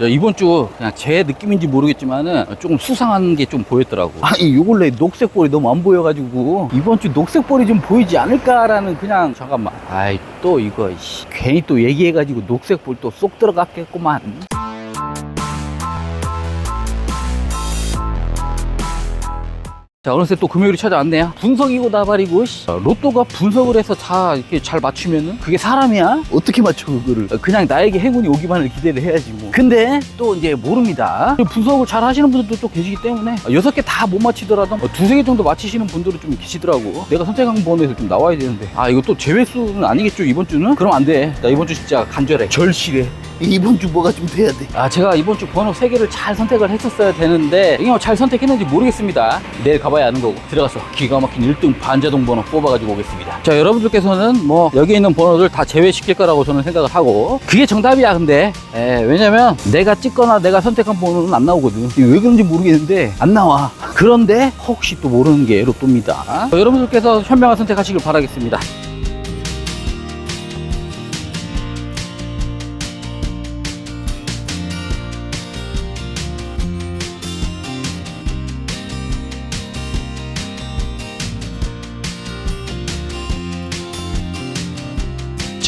야, 이번 주 그냥 제 느낌인지 모르겠지만은 조금 수상한 게 좀 보였더라고. 아니 요 근래 녹색 볼이 너무 안 보여가지고 이번 주 녹색 볼이 좀 보이지 않을까라는 그냥 잠깐만. 아이 또 이거 씨, 괜히 또 얘기해가지고 녹색 볼 또 쏙 들어갔겠구만. 자 어느새 또 금요일이 찾아왔네요 분석이고 나발이고 씨. 어, 로또가 분석을 해서 다 이렇게 잘 맞추면은 그게 사람이야? 어떻게 맞춰 그거를 어, 그냥 나에게 행운이 오기만을 기대를 해야지 뭐 근데 또 이제 모릅니다 분석을 잘 하시는 분들도 또 계시기 때문에 어, 여섯 개 다 못 맞히더라도 어, 두세 개 정도 맞히시는 분들은 좀 계시더라고 내가 선택한 번호에서 좀 나와야 되는데 아 이거 또 제외수는 아니겠죠 이번 주는? 그럼 안 돼 나 이번 주 진짜 간절해 절실해 이번 주 뭐가 좀 돼야 돼. 아, 제가 이번 주 번호 3개를 잘 선택을 했었어야 되는데, 이게 뭐잘 선택했는지 모르겠습니다. 내일 가봐야 아는 거고. 들어가서 기가 막힌 1등 반자동 번호 뽑아가지고 오겠습니다. 자, 여러분들께서는 뭐, 여기 있는 번호들 다 제외시킬 거라고 저는 생각을 하고, 그게 정답이야, 근데. 예, 왜냐면, 내가 찍거나 내가 선택한 번호는 안 나오거든. 왜 그런지 모르겠는데, 안 나와. 그런데, 혹시 또 모르는 게 로또입니다. 어, 여러분들께서 현명한 선택하시길 바라겠습니다.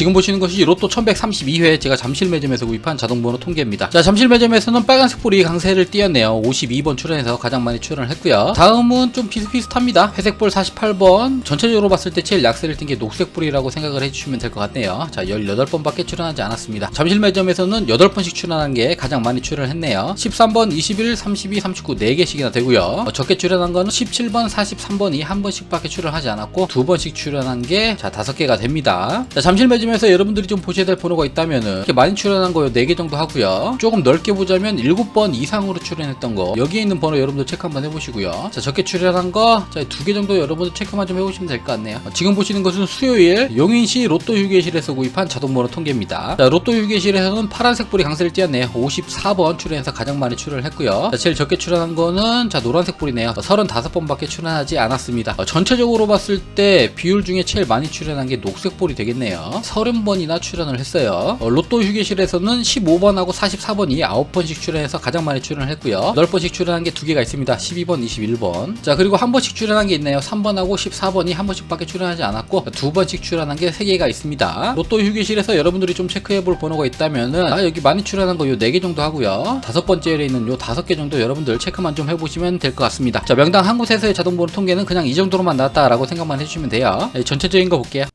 지금 보시는 것이 로또 1132회 제가 잠실 매점에서 구입한 자동번호 통계입니다. 자, 잠실 매점에서는 빨간색 볼이 강세를 띄었네요. 52번 출연해서 가장 많이 출연을 했고요. 다음은 좀 비슷비슷합니다. 회색 볼 48번. 전체적으로 봤을 때 제일 약세를 띈 게 녹색 볼이라고 생각을 해주시면 될 것 같네요. 자, 18번밖에 출연하지 않았습니다. 잠실 매점에서는 8번씩 출연한 게 가장 많이 출연을 했네요. 13번, 21, 32, 39 4개씩이나 되고요. 어, 적게 출연한 거는 17번, 43번이 한 번씩밖에 출연하지 않았고 두 번씩 출연한 게 자, 5개가 됩니다. 자, 잠실 매점 에서 여러분들이 좀 보셔야 될 번호가 있다면은 이렇게 많이 출연한 거 4개 정도 하고요. 조금 넓게 보자면 7번 이상으로 출연했던 거 여기에 있는 번호 여러분들 체크 한번 해보시고요. 자, 적게 출연한 거 자, 두개 정도 여러분들 체크만 좀 해보시면 될 것 같네요. 어, 지금 보시는 것은 수요일 용인시 로또 휴게실에서 구입한 자동번호 통계입니다. 자, 로또 휴게실에서는 파란색 볼이 강세를 띄었네요. 54번 출연해서 가장 많이 출연을 했고요. 자, 제일 적게 출연한 거는 자, 노란색 볼이네요. 35번밖에 출연하지 않았습니다. 어, 전체적으로 봤을 때 비율 중에 제일 많이 출연한 게 녹색 볼이 되겠네요. 30번이나 출연을 했어요. 어, 로또 휴게실에서는 15번하고 44번이 9번씩 출연해서 가장 많이 출연을 했고요. 8번씩 출연한 게 두 개가 있습니다. 12번, 21번. 자, 그리고 한 번씩 출연한 게 있네요. 3번하고 14번이 한 번씩밖에 출연하지 않았고 두 번씩 출연한 게 세 개가 있습니다. 로또 휴게실에서 여러분들이 좀 체크해 볼 번호가 있다면은 아, 여기 많이 출연한 거 요 네 개 정도 하고요. 다섯 번째에 있는 요 다섯 개 정도 여러분들 체크만 좀 해보시면 될 것 같습니다. 자, 명당 한 곳에서의 자동 번호 통계는 그냥 이 정도로만 나왔다라고 생각만 해주시면 돼요. 네, 전체적인 거 볼게요.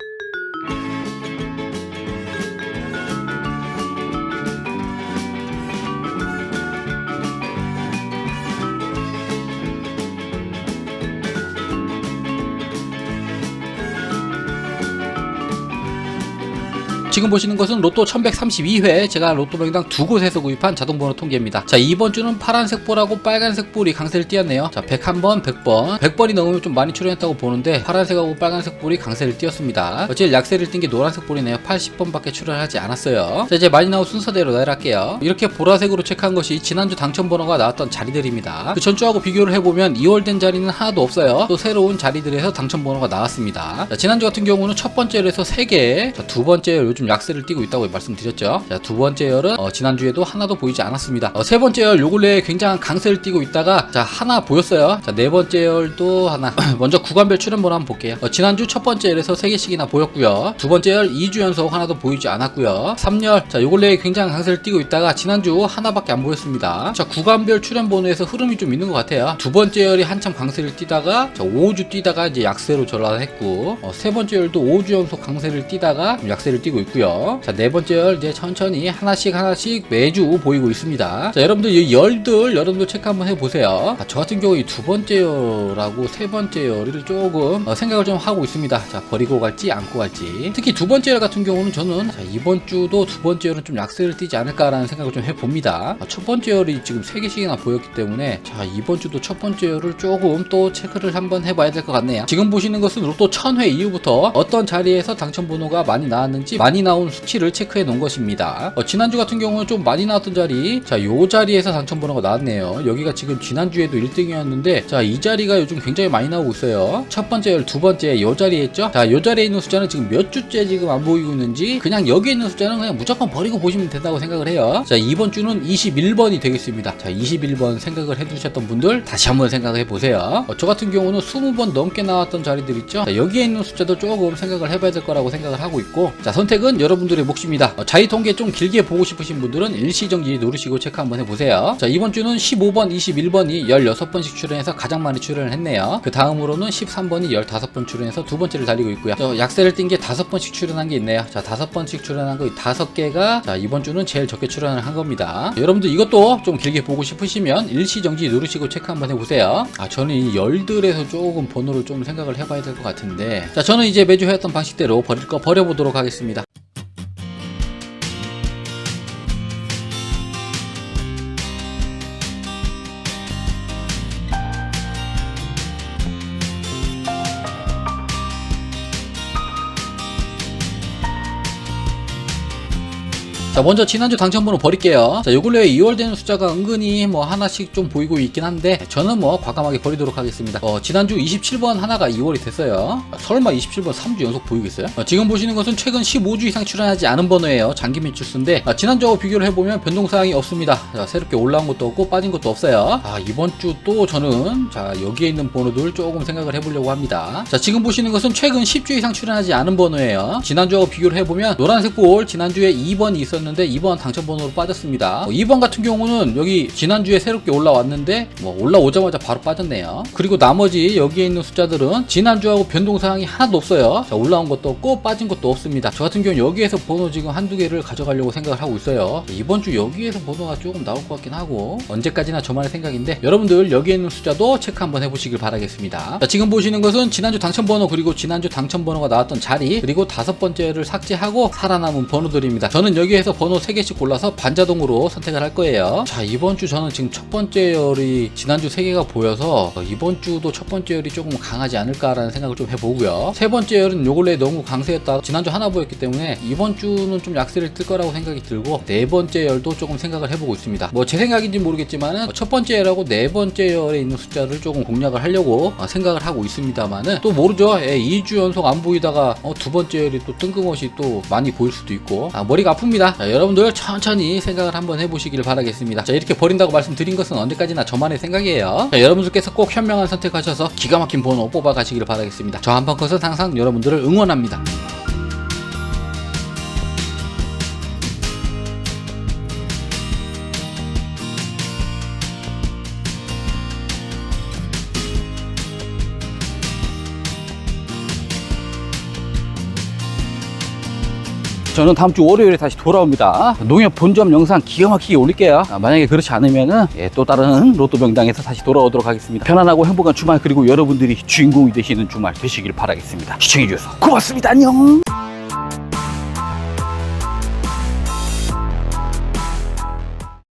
지금 보시는 것은 로또 1132회 제가 로또 명당 두 곳에서 구입한 자동번호 통계입니다. 자 이번 주는 파란색 볼하고 빨간색 볼이 강세를 띄었네요. 자 101번, 100번 100번이 넘으면 좀 많이 출연했다고 보는데 파란색하고 빨간색 볼이 강세를 띄었습니다. 어, 제일 약세를 띈 게 노란색 볼이네요. 80번밖에 출연하지 않았어요. 자 이제 많이 나온 순서대로 나열할게요. 이렇게 보라색으로 체크한 것이 지난주 당첨 번호가 나왔던 자리들입니다. 그 전주하고 비교를 해보면 2월 된 자리는 하나도 없어요. 또 새로운 자리들에서 당첨 번호가 나왔습니다. 자, 지난주 같은 경우는 첫 번째 열에서 3개, 자, 두 번째 열 요즘 약세를 띄고 있다고 말씀드렸죠. 자, 두 번째 열은 어, 지난주에도 하나도 보이지 않았습니다. 어, 세 번째 열 요 근래에 굉장한 강세를 띄고 있다가 자, 하나 보였어요. 자, 네 번째 열도 하나. 먼저 구간별 출연번호 한번 볼게요. 어, 지난주 첫 번째 열에서 3개씩이나 보였고요. 두 번째 열 2주 연속 하나도 보이지 않았고요. 3열 자, 요 근래에 굉장한 강세를 띄고 있다가 지난주 하나밖에 안 보였습니다. 자, 구간별 출연번호에서 흐름이 좀 있는 것 같아요. 두 번째 열이 한참 강세를 띄다가 자, 5주 뛰다가 이제 약세로 전환했고 어, 세 번째 열도 5주 연속 강세를 띄다가 좀 약세를 띄고 있고 요. 자, 네 번째 열 이제 천천히 하나씩 하나씩 매주 보이고 있습니다. 자, 여러분들 이 열들 여러분들 체크 한번 해보세요. 아, 저 같은 경우 이 두 번째 열하고 세 번째 열을 조금 어, 생각을 좀 하고 있습니다. 자, 버리고 갈지 않고 갈지. 특히 두 번째 열 같은 경우는 저는 자, 이번 주도 두 번째 열은 좀 약세를 띄지 않을까라는 생각을 좀 해봅니다. 아, 첫 번째 열이 지금 세 개씩이나 보였기 때문에 자, 이번 주도 첫 번째 열을 조금 또 체크를 한번 해봐야 될 것 같네요. 지금 보시는 것은 로또 1000회 이후부터 어떤 자리에서 당첨 번호가 많이 나왔는지 많이 나온 수치를 체크해 놓은 것입니다. 어, 지난주 같은 경우는 좀 많이 나왔던 자리, 자, 요 자리에서 당첨 번호가 나왔네요. 여기가 지금 지난주에도 1등이었는데, 자, 이 자리가 요즘 굉장히 많이 나오고 있어요. 첫 번째, 열 두 번째, 요 자리에 있죠? 자, 요 자리에 있는 숫자는 지금 몇 주째 지금 안 보이고 있는지, 그냥 여기에 있는 숫자는 그냥 무조건 버리고 보시면 된다고 생각을 해요. 자, 이번 주는 21번이 되겠습니다. 자, 21번 생각을 해두셨던 분들, 다시 한번 생각해 보세요. 어, 저 같은 경우는 20번 넘게 나왔던 자리들 있죠? 자, 여기에 있는 숫자도 조금 생각을 해봐야 될 거라고 생각을 하고 있고, 자, 선택은 여러분들의 몫입니다. 어, 자리 통계 좀 길게 보고 싶으신 분들은 일시정지 누르시고 체크 한번 해보세요. 자, 이번 주는 15번, 21번이 16번씩 출연해서 가장 많이 출연을 했네요. 그 다음으로는 13번이 15번 출연해서 두 번째를 달리고 있고요. 저 약세를 띈 게 다섯 번씩 출연한 게 있네요. 자, 다섯 번씩 출연한 거 다섯 개가 자, 이번 주는 제일 적게 출연을 한 겁니다. 여러분들 이것도 좀 길게 보고 싶으시면 일시정지 누르시고 체크 한번 해보세요. 아, 저는 이 열들에서 조금 번호를 좀 생각을 해봐야 될 것 같은데. 자, 저는 이제 매주 해왔던 방식대로 버릴 거 버려보도록 하겠습니다. 자 먼저 지난주 당첨번호 버릴게요. 자 요근래에 2월 되는 숫자가 은근히 뭐 하나씩 좀 보이고 있긴 한데 저는 뭐 과감하게 버리도록 하겠습니다. 어 지난주 27번 하나가 2월이 됐어요. 아, 설마 27번 3주 연속 보이겠어요? 어, 지금 보시는 것은 최근 15주 이상 출연하지 않은 번호예요. 장기 매출수인데 아, 지난주하고 비교를 해보면 변동사항이 없습니다. 자 새롭게 올라온 것도 없고 빠진 것도 없어요. 아 이번 주 또 저는 자 여기에 있는 번호들 조금 생각을 해보려고 합니다. 자 지금 보시는 것은 최근 10주 이상 출연하지 않은 번호예요. 지난주하고 비교를 해보면 노란색 볼 지난주에 2번이 있었는데 2번 당첨번호로 빠졌습니다. 어, 2번 같은 경우는 여기 지난주에 새롭게 올라왔는데 뭐 올라오자마자 바로 빠졌네요. 그리고 나머지 여기에 있는 숫자들은 지난주하고 변동사항이 하나도 없어요. 자 올라온 것도 없고 빠진 것도 없습니다. 저 같은 경우는 여기에서 번호 지금 한두 개를 가져가려고 생각을 하고 있어요. 이번 주 여기에서 번호가 조금 나올 것 같긴 하고 언제까지나 저만의 생각인데 여러분들 여기에 있는 숫자도 체크 한번 해보시길 바라겠습니다. 자, 지금 보시는 것은 지난주 당첨번호 그리고 지난주 당첨번호가 나왔던 자리 그리고 다섯 번째를 삭제하고 살아남은 번호들입니다. 저는 여기에서 번호 3개씩 골라서 반자동으로 선택을 할 거예요. 자 이번 주 저는 지금 첫 번째 열이 지난주 3개가 보여서 어, 이번 주도 첫 번째 열이 조금 강하지 않을까라는 생각을 좀 해보고요. 세 번째 열은 요 근래 너무 강세였다. 지난주 하나 보였기 때문에 이번 주는 좀 약세를 뜰 거라고 생각이 들고 네 번째 열도 조금 생각을 해보고 있습니다. 뭐 제 생각인지 모르겠지만은 첫 번째 열하고 네 번째 열에 있는 숫자를 조금 공략을 하려고 어, 생각을 하고 있습니다만은 또 모르죠. 예, 2주 연속 안 보이다가 어, 두 번째 열이 또 뜬금없이 또 많이 보일 수도 있고. 아, 머리가 아픕니다 자, 여러분들 천천히 생각을 한번 해보시길 바라겠습니다. 자 이렇게 버린다고 말씀드린 것은 언제까지나 저만의 생각이에요. 자, 여러분들께서 꼭 현명한 선택하셔서 기가 막힌 번호 뽑아 가시길 바라겠습니다. 저 한번컷은 항상 여러분들을 응원합니다 저는 다음 주 월요일에 다시 돌아옵니다. 농협 본점 영상 기가 막히게 올릴게요. 아, 만약에 그렇지 않으면은 예, 또 다른 로또 명당에서 다시 돌아오도록 하겠습니다. 편안하고 행복한 주말 그리고 여러분들이 주인공이 되시는 주말 되시길 바라겠습니다. 시청해주셔서 고맙습니다. 안녕.